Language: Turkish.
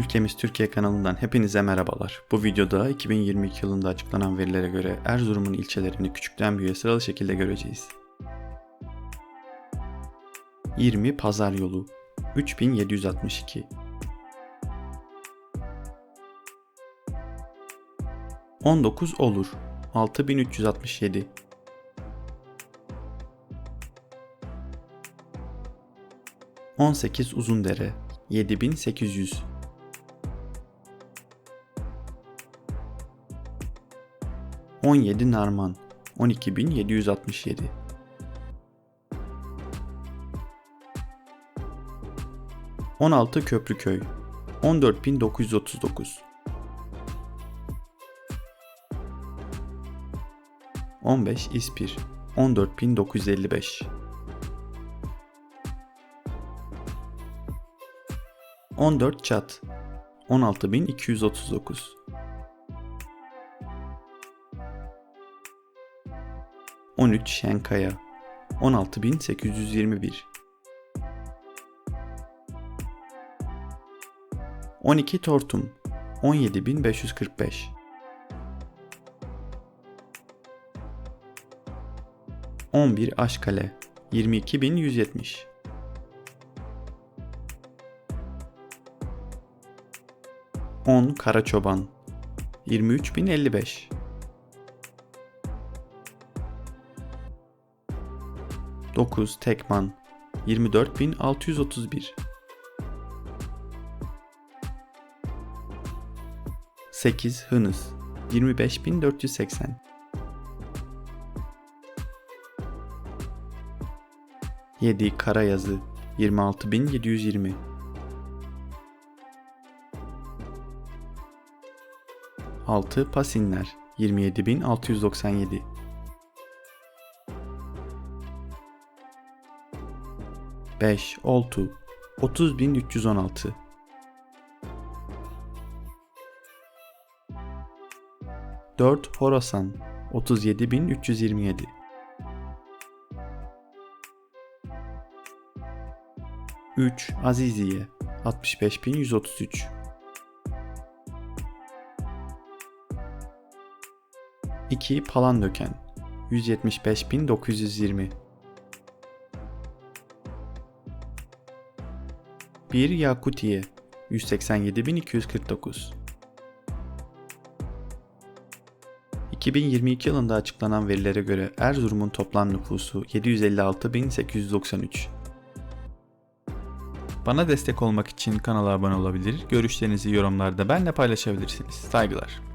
Ülkemiz Türkiye kanalından hepinize merhabalar. Bu videoda 2022 yılında açıklanan verilere göre Erzurum'un ilçelerini küçükten büyüğe sıralı şekilde göreceğiz. 20 Pazar Yolu 3762 19 Olur 6367 18 Uzundere 7800 17 Narman 12767 16 Köprüköy 14939 15 İspir 14955 14 Çat 16239 13 Şenkaya 16821 12 Tortum 17545 11 Aşkale 22170 10 Karaçoban 23055 9 Tekman 24631 8 Hınıs 25480 7 Karayazı 26720 6 Pasinler 27697 5 Oltu 30316 4 Horasan 37327 3 Aziziye 65133 2 Palandöken 175920 1 Yakutiye 187249 2022 yılında açıklanan verilere göre Erzurum'un toplam nüfusu 756.893. Bana destek olmak için kanala abone olabilir, görüşlerinizi yorumlarda benimle paylaşabilirsiniz. Saygılar.